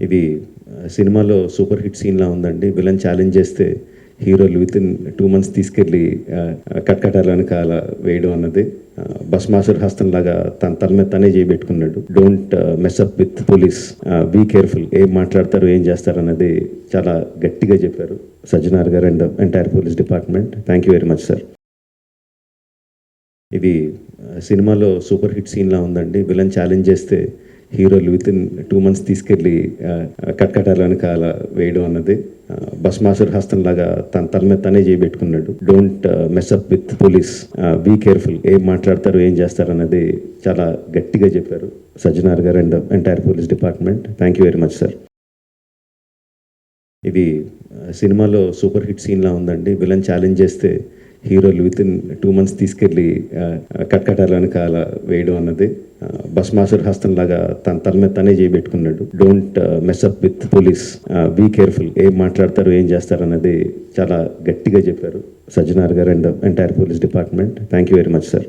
ఇది సినిమాలో super hit సీన్లా ఉందండి. విలన్ ఛాలెంజ్ చేస్తే హీరోలు విత్ ఇన్ టూ మంత్స్ తీసుకెళ్ళి కట్కటాల వెనకాల వేయడం అన్నది ఆ, హస్తం హస్తంలాగా తన తల మీద తనే చేయబెట్టుకున్నాడు don't mess up with police be careful ఏం మాట్లాడతారు ఏం చేస్తారు అన్నది చాలా గట్టిగా చెప్పారు Sajjanar garu and entire police department. Thank you very much sir. ఇది సినిమాలో సూపర్ హిట్ సీన్లా ఉందండి. విలన్ ఛాలెంజ్ చేస్తే హీరోలు విత్ ఇన్ టూ మంత్స్ తీసుకెళ్ళి కట్కటాల వెనకాల వేయడం అన్నది భస్మాసుర్ హస్తం లాగా తన తల మీద తనే చేయబెట్టుకున్నాడు don't mess up with police be careful ఏం మాట్లాడతారు ఏం చేస్తారు అన్నది చాలా గట్టిగా చెప్పారు Sajjanar garu and entire police department thank you very much sir ఇది సినిమాలో సూపర్ హిట్ సీన్లా ఉందండి. విలన్ ఛాలెంజ్ చేస్తే హీరోలు విత్ ఇన్ టూ మంత్స్ తీసుకెళ్ళి కట్కటాల వెనకాల వేయడం అన్నది ఆ, హస్తం లాగా తన తల మీద తనే చేయబెట్టుకున్నాడు don't mess up with police be careful ఏం మాట్లాడతారు ఏం చేస్తారు అన్నది చాలా గట్టిగా చెప్పారు. Sajjanar garu and entire police department. Thank you very much sir